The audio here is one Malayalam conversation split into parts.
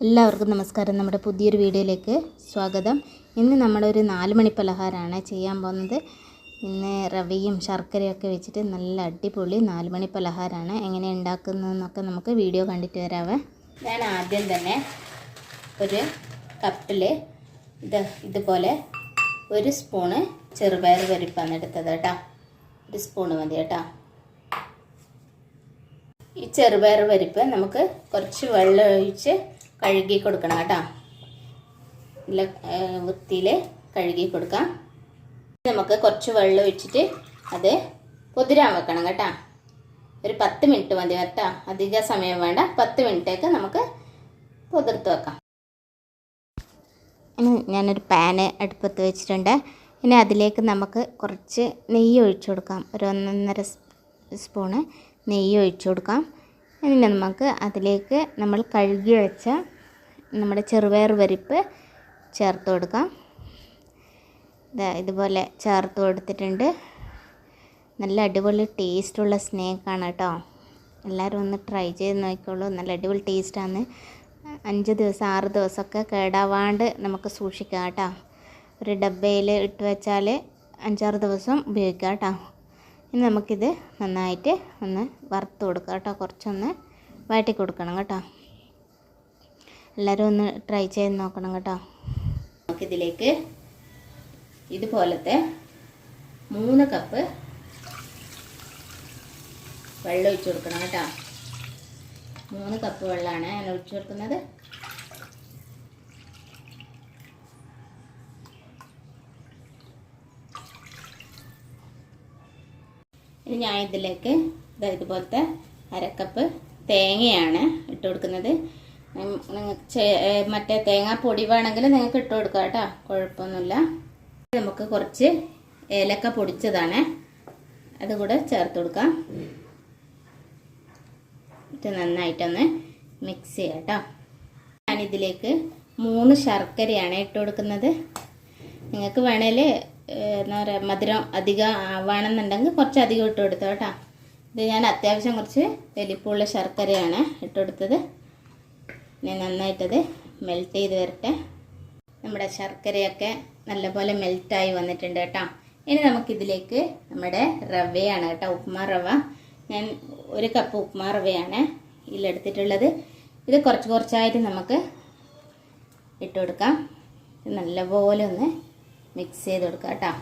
എല്ലാവർക്കും നമസ്കാരം. നമ്മുടെ പുതിയൊരു വീഡിയോയിലേക്ക് സ്വാഗതം. ഇന്ന് നമ്മളൊരു നാല് മണി പലഹാരമാണ് ചെയ്യാൻ പോകുന്നത്. ഇന്ന് റവയും ശർക്കരയൊക്കെ വെച്ചിട്ട് നല്ല അടിപൊളി നാല് മണി പലഹാരമാണ്. എങ്ങനെ ഉണ്ടാക്കുന്നതെന്നൊക്കെ നമുക്ക് വീഡിയോ കണ്ടിട്ട് വരാവേ. ഞാൻ ആദ്യം തന്നെ ഒരു കപ്പിൽ ഇത് ഇതുപോലെ ഒരു സ്പൂണ് ചെറുപയർ പരിപ്പാണ് എടുത്തത് കേട്ടോ. ഒരു സ്പൂണ് മതി കേട്ടോ. ഈ ചെറുപയർ പരിപ്പ് നമുക്ക് കുറച്ച് വെള്ളം ഒഴിച്ച് കഴുകി കൊടുക്കണം കേട്ടോ. നല്ല വൃത്തിയിൽ കഴുകി കൊടുക്കാം നമുക്ക് കുറച്ച് വെള്ളം ഒഴിച്ചിട്ട് അത് കുതിരാൻ വെക്കണം കേട്ടോ. ഒരു പത്ത് മിനിറ്റ് മതി കേട്ടോ. അധിക സമയം വേണ്ട. പത്ത് മിനിറ്റേക്ക് നമുക്ക് കുതിർത്ത് വെക്കാം. ഞാനൊരു പാന് അടുപ്പത്ത് വെച്ചിട്ടുണ്ട്. ഇനി അതിലേക്ക് നമുക്ക് കുറച്ച് നെയ്യ് ഒഴിച്ചു കൊടുക്കാം. ഒരു ഒന്നൊന്നര സ്പൂണ് നെയ്യ് ഒഴിച്ചു കൊടുക്കാം. ഇനി നമുക്ക് അതിലേക്ക് നമ്മൾ കഴുകി വെച്ച നമ്മുടെ ചെറുപയർ പരിപ്പ് ചേർത്ത് കൊടുക്കാം. ഇതാ ഇതുപോലെ ചേർത്ത് കൊടുത്തിട്ടുണ്ട്. നല്ല അടിപൊളി ടേസ്റ്റുള്ള സ്നേക്കാണ് കേട്ടോ. എല്ലാവരും ഒന്ന് ട്രൈ ചെയ്ത് നോക്കിക്കോളൂ. നല്ല അടിപൊളി ടേസ്റ്റാണ്. അഞ്ച് ദിവസം ആറ് ദിവസമൊക്കെ കേടാവാണ്ട് നമുക്ക് സൂക്ഷിക്കാം കേട്ടോ. ഒരു ഡബ്ബയിൽ ഇട്ട് വെച്ചാൽ അഞ്ചാറ് ദിവസം ഉപയോഗിക്കാം കേട്ടോ. ഇനി നമുക്കിത് നന്നായിട്ട് ഒന്ന് വറുത്ത് കൊടുക്കാം കേട്ടോ. കുറച്ചൊന്ന് വഴറ്റി കൊടുക്കണം കേട്ടോ. എല്ലാവരും ഒന്ന് ട്രൈ ചെയ്ത് നോക്കണം കേട്ടോ. നമുക്കിതിലേക്ക് ഇതുപോലത്തെ മൂന്ന് കപ്പ് വെള്ളം ഒഴിച്ചു കൊടുക്കണം കേട്ടോ. മൂന്ന് കപ്പ് വെള്ളമാണ് ഞാൻ ഒഴിച്ചു കൊടുക്കുന്നത്. ഇനി ഞാൻ ഇതിലേക്ക് ഇതാ ഇതുപോലത്തെ അരക്കപ്പ് തേങ്ങയാണ് ഇട്ട് കൊടുക്കുന്നത്. നിങ്ങൾക്ക് മറ്റേ തേങ്ങാപ്പൊടി വേണമെങ്കിൽ നിങ്ങൾക്ക് ഇട്ട് കൊടുക്കാം കേട്ടോ. കുഴപ്പമൊന്നുമില്ല. നമുക്ക് കുറച്ച് ഏലക്ക പൊടിച്ചതാണ്. അതുകൂടെ ചേർത്ത് കൊടുക്കാം. ഇത് നന്നായിട്ടൊന്ന് മിക്സ് ചെയ്യാം കേട്ടോ. ഞാനിതിലേക്ക് മൂന്ന് ശർക്കരയാണ് ഇട്ട് കൊടുക്കുന്നത്. നിങ്ങൾക്ക് വേണേൽ എന്താ പറയുക മധുരം അധികം ആവണമെന്നുണ്ടെങ്കിൽ കുറച്ച് അധികം ഇട്ട് കൊടുത്തോ കേട്ടോ. ഇത് ഞാൻ അത്യാവശ്യം കുറച്ച് വലിപ്പമുള്ള ശർക്കരയാണ് ഇട്ട് കൊടുത്തത്. ഞാൻ നന്നായിട്ടത് മെൽറ്റ് ചെയ്ത് വരട്ടെ. നമ്മുടെ ശർക്കരയൊക്കെ നല്ലപോലെ മെൽറ്റായി വന്നിട്ടുണ്ട് കേട്ടോ. ഇനി നമുക്കിതിലേക്ക് നമ്മുടെ റവയാണ് കേട്ടോ ഉപ്മാ റവ. ഞാൻ ഒരു കപ്പ് ഉപ്മാ റവയാണ് ഇതിലെടുത്തിട്ടുള്ളത്. ഇത് കുറച്ച് കുറച്ചായിട്ട് നമുക്ക് ഇട്ട് കൊടുക്കാം. നല്ലപോലെ ഒന്ന് മിക്സ് ചെയ്ത് കൊടുക്കാം കേട്ടോ.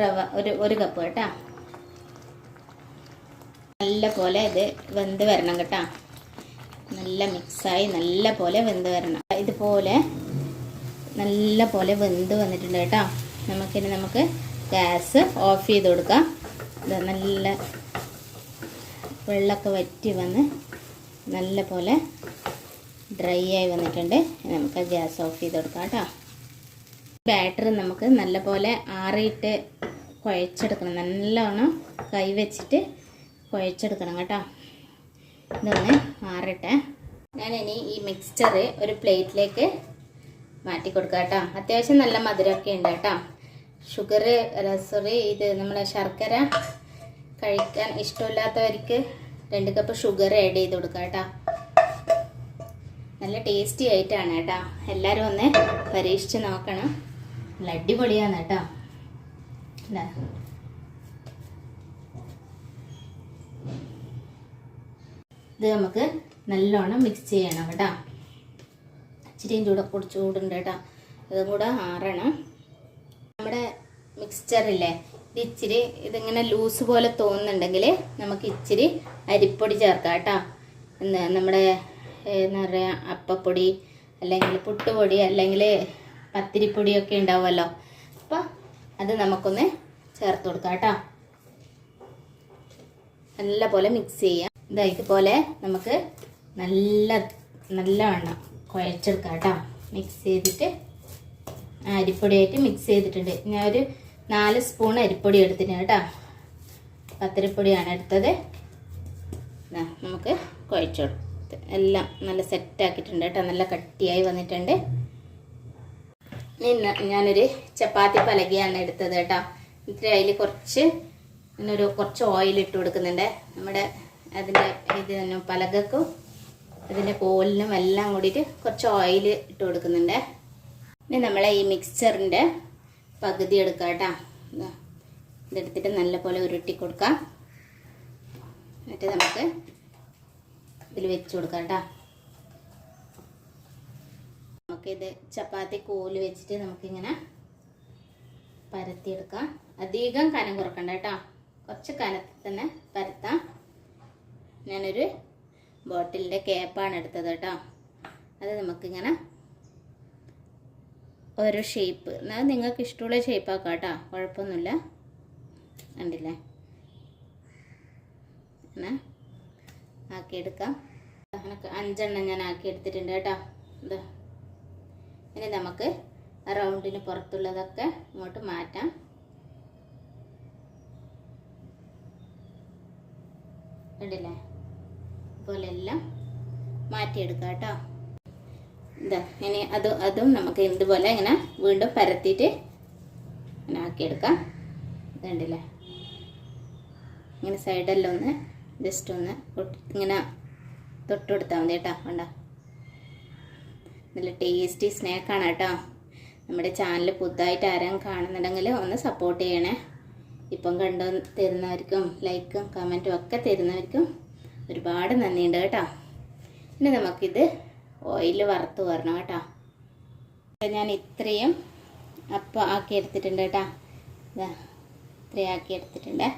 റവ ഒരു ഒരു കപ്പ് കേട്ടോ. നല്ല പോലെ ഇത് വെന്ത് വരണം കേട്ടോ. നല്ല മിക്സായി നല്ല പോലെ വെന്ത് വരണം. ഇതുപോലെ നല്ല പോലെ വെന്ത് വന്നിട്ടുണ്ട് കേട്ടോ. നമുക്കിനി നമുക്ക് ഗ്യാസ് ഓഫ് ചെയ്ത് കൊടുക്കാം. ഇത് നല്ല വെള്ളമൊക്കെ വറ്റി വന്ന് നല്ല പോലെ ഡ്രൈ ആയി വന്നിട്ടുണ്ട്. നമുക്ക് ഗ്യാസ് ഓഫ് ചെയ്ത് കൊടുക്കാം കേട്ടോ. ബാറ്റർ നമുക്ക് നല്ല പോലെ ആറിയിട്ട് കുഴച്ചെടുക്കണം. നല്ലോണം കൈ വെച്ചിട്ട് കുഴച്ചെടുക്കണം കേട്ടോ. ഇതൊന്ന് മാറട്ടെ ഞാനിനി ഈ മിക്സ്ചർ ഒരു പ്ലേറ്റിലേക്ക് മാറ്റി കൊടുക്കുക കേട്ടോ. അത്യാവശ്യം നല്ല മധുരമൊക്കെ ഉണ്ട് കേട്ടോ. ഷുഗർ സോറി ഇത് നമ്മളെ ശർക്കര കഴിക്കാൻ ഇഷ്ടമില്ലാത്തവർക്ക് രണ്ട് കപ്പ് ഷുഗർ ആഡ് ചെയ്ത് കൊടുക്കുക കേട്ടോ. നല്ല ടേസ്റ്റി ആയിട്ടാണ് കേട്ടോ. എല്ലാവരും ഒന്ന് പരീക്ഷിച്ച് നോക്കണം. നല്ല അടിപൊളിയാണ് കേട്ടോ. ഇതാ. ഇത് നമുക്ക് നല്ലോണം മിക്സ് ചെയ്യണം കേട്ടോ. ഇച്ചിരിയും ചൂടെ കൂടി ചൂടുണ്ട് കേട്ടോ. ഇതും കൂടെ ആറണം. നമ്മുടെ മിക്സ്ചറില്ലേ ഇത് ഇച്ചിരി ഇതിങ്ങനെ ലൂസ് പോലെ തോന്നുന്നുണ്ടെങ്കിൽ നമുക്ക് ഇച്ചിരി അരിപ്പൊടി ചേർക്കാം കേട്ടോ. നമ്മുടെ എന്താ പറയുക അപ്പപ്പൊടി അല്ലെങ്കിൽ പുട്ടുപൊടി അല്ലെങ്കിൽ പത്തിരിപ്പൊടിയൊക്കെ ഉണ്ടാവുമല്ലോ. അപ്പോൾ അത് നമുക്കൊന്ന് ചേർത്ത് കൊടുക്കാം കേട്ടോ. നല്ല പോലെ മിക്സ് ചെയ്യാം. ഇതാ ഇതുപോലെ നമുക്ക് നല്ല നല്ലവണ്ണം കുഴച്ചെടുക്കാം കേട്ടോ മിക്സ് ചെയ്തിട്ട് അരിപ്പൊടിയായിട്ട് മിക്സ് ചെയ്തിട്ടുണ്ട്. ഞാൻ ഒരു നാല് സ്പൂൺ അരിപ്പൊടി എടുത്തിട്ടുണ്ട് കേട്ടോ. പത്തരിപ്പൊടിയാണ് എടുത്തത്. നമുക്ക് കുഴച്ചെടുത്ത് എല്ലാം നല്ല സെറ്റാക്കിയിട്ടുണ്ട് കേട്ടോ. നല്ല കട്ടിയായി വന്നിട്ടുണ്ട്. ഇനി ഞാനൊരു ചപ്പാത്തി പലകയാണ് എടുത്തത് കേട്ടോ. ഇത്തിരി അതിൽ കുറച്ച് ഒരു കുറച്ച് ഓയിൽ ഇട്ട് കൊടുക്കുന്നുണ്ട്. നമ്മുടെ അതിന്റെ ഇത് തന്നെ പലകക്കും അതിന്റെ കോലിനും എല്ലാം കൂടിയിട്ട് കുറച്ച് ഓയിൽ ഇട്ട് കൊടുക്കുന്നുണ്ട്. ഇനി നമ്മളെ ഈ മിക്സറിന്റെ പകുതി എടുക്കുക കേട്ടോ. ഇതാ. ഇതെടുത്തിട്ട് നല്ലപോലെ ഉരുട്ടി കൊടുക്കാം. എന്നിട്ട് നമുക്ക് ഇതിൽ വെച്ച് കൊടുക്കാം കേട്ടോ. നമുക്കിത് ചപ്പാത്തി കോൽ വെച്ചിട്ട് നമുക്കിങ്ങനെ പരത്തിയെടുക്കാം. അധികം കനം കുറക്കണ്ട കേട്ടോ. കുറച്ച് കനത്തിൽ തന്നെ പരത്താം. ഞാനൊരു ബോട്ടിലിന്റെ ക്യാപ്പാണ് എടുത്തത് കേട്ടോ. അത് നമുക്കിങ്ങനെ ഒരു ഷേപ്പ് അത് നിങ്ങൾക്ക് ഇഷ്ടമുള്ള ഷേപ്പ് ആക്കാം കേട്ടോ. കുഴപ്പമൊന്നുമില്ല. കണ്ടില്ലേ? അങ്ങനെ ആക്കിയെടുക്കാം. അങ്ങനെ അഞ്ചെണ്ണം ഞാൻ ആക്കി എടുത്തിട്ടുണ്ട് കേട്ടോ. ഇത് ഇനി നമുക്ക് റൗണ്ടിന് പുറത്തുള്ളതൊക്കെ ഇങ്ങോട്ട് മാറ്റാം. കണ്ടില്ലേ? പോലെ എല്ലാം മാറ്റിയെടുക്കാം കേട്ടോ. എന്താ ഇനി അത് അതും നമുക്ക് ഇതുപോലെ ഇങ്ങനെ വീണ്ടും പരത്തിയിട്ട് ഇങ്ങനെ ആക്കിയെടുക്കാം. ഇതുണ്ടല്ലേ? ഇങ്ങനെ സൈഡെല്ലാം ഒന്ന് ജസ്റ്റ് ഒന്ന് ഇങ്ങനെ തൊട്ട് കൊടുത്താൽ മതി കേട്ടോ വേണ്ട നല്ല ടേസ്റ്റി സ്നാക്കാണ് കേട്ടോ. നമ്മുടെ ചാനൽ പുതുതായിട്ട് ആരെയും കാണുന്നുണ്ടെങ്കിൽ ഒന്ന് സപ്പോർട്ട് ചെയ്യണേ. ഇപ്പം കണ്ടു തരുന്നവർക്കും ലൈക്കും കമന്റും ഒക്കെ തരുന്നവർക്കും ഒരുപാട് നന്ദിയുണ്ട് കേട്ടോ. ഇനി നമുക്കിത് ഓയിൽ വറുത്ത് വരണം കേട്ടോ. ഞാൻ ഇത്രയും അപ്പം ആക്കി എടുത്തിട്ടുണ്ട് കേട്ടോ. ഇതാ ഇത്രയും ആക്കി എടുത്തിട്ടുണ്ട്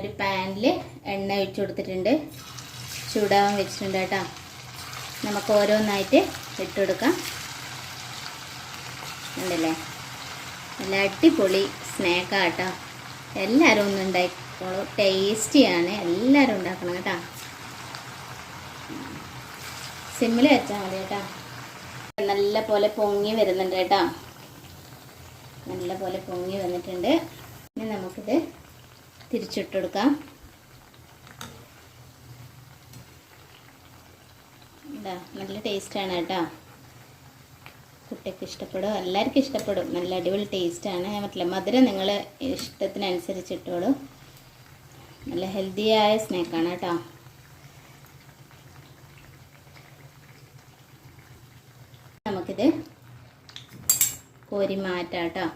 ഒരു പാനിൽ എണ്ണ ഒഴിച്ചു കൊടുത്തിട്ടുണ്ട്. ചൂടാവാൻ വെച്ചിട്ടുണ്ട് കേട്ടോ. നമുക്ക് ഓരോന്നായിട്ട് ഇട്ട് കൊടുക്കാം. ഉണ്ടല്ലേ നല്ല അടിപൊളി സ്നാക്കാണ് കേട്ടോ എല്ലാവരും ഒന്ന് ഉണ്ടാക്കിക്കോളൂ ടേസ്റ്റിയാണ്. എല്ലാവരും ഉണ്ടാക്കണം കേട്ടോ. സിമ്മിൽ വെച്ചാൽ മതി കേട്ടോ. നല്ല പോലെ പൊങ്ങി വരുന്നുണ്ട് കേട്ടോ. നല്ല പോലെ പൊങ്ങി വന്നിട്ടുണ്ട്. ഇനി നമുക്കിത് തിരിച്ചിട്ട് കൊടുക്കാം. നല്ല ടേസ്റ്റാണ് കേട്ടോ. കുട്ടിക്ക് ഇഷ്ടപ്പെടും എല്ലാവർക്കും ഇഷ്ടപ്പെടും. നല്ല അടിപൊളി ടേസ്റ്റാണ് ഞാൻ പറ്റില്ല മധുരം നിങ്ങൾ ഇഷ്ടത്തിനനുസരിച്ച് ഇട്ടോളൂ നല്ല ഹെൽത്തിയായ സ്നാക്കാണ് കേട്ടോ. നമുക്കിത് കോരി മാറ്റാം കേട്ടോ.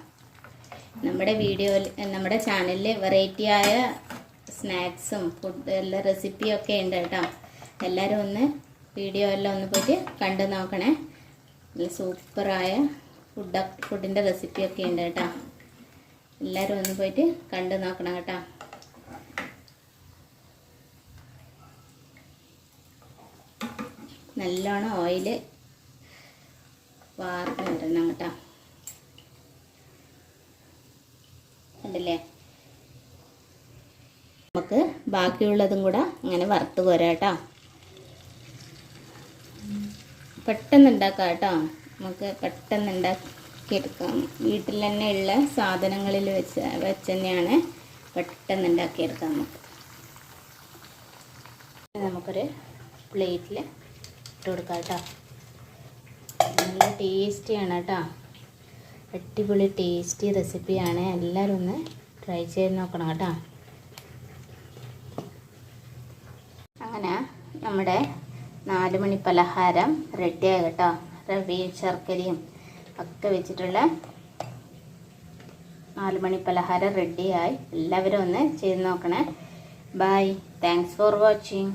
നമ്മുടെ വീഡിയോയിൽ നമ്മുടെ ചാനലിൽ വെറൈറ്റിയായ സ്നാക്സും ഫുഡ് എല്ലാ റെസിപ്പിയൊക്കെ ഉണ്ട് കേട്ടോ. എല്ലാവരും ഒന്ന് വീഡിയോ എല്ലാം ഒന്ന് പോയിട്ട് കണ്ടു നോക്കണേ. നല്ല സൂപ്പറായ ഫുഡ് ഫുഡിന്റെ റെസിപ്പിയൊക്കെ ഉണ്ട് കേട്ടോ. എല്ലാവരും ഒന്ന് പോയിട്ട് കണ്ടു നോക്കണം കേട്ടോ. നല്ലോണം ഓയിൽ വാർന്ന് വരണം കേട്ടോ. കണ്ടില്ലേ? നമുക്ക് ബാക്കിയുള്ളതും കൂടെ അങ്ങനെ വറുത്ത് പോരാട്ടോ. പെട്ടെന്ന് ഉണ്ടാക്കാം കേട്ടോ നമുക്ക് പെട്ടെന്ന് ഉണ്ടാക്കിയെടുക്കാം വീട്ടിൽ തന്നെ ഉള്ള സാധനങ്ങളിൽ വെച്ച് വെച്ച് തന്നെയാണ് പെട്ടെന്ന് ഉണ്ടാക്കിയെടുക്കാം നമുക്ക് നമുക്കൊരു പ്ലേറ്റിൽ ഇട്ട് കൊടുക്കാം കേട്ടോ നല്ല ടേസ്റ്റിയാണ് കേട്ടോ അടിപൊളി ടേസ്റ്റി റെസിപ്പിയാണ്. എല്ലാവരും ഒന്ന് ട്രൈ ചെയ്ത് നോക്കണം കേട്ടോ. അങ്ങനെ നമ്മുടെ നാല് മണി പലഹാരം റെഡിയായി കേട്ടോ റവയും ശർക്കരയും ഒക്കെ വെച്ചിട്ടുള്ള നാല് മണി പലഹാരം റെഡിയായി എല്ലാവരും ഒന്ന് ചെയ്ത് നോക്കണേ. Bye thanks for watching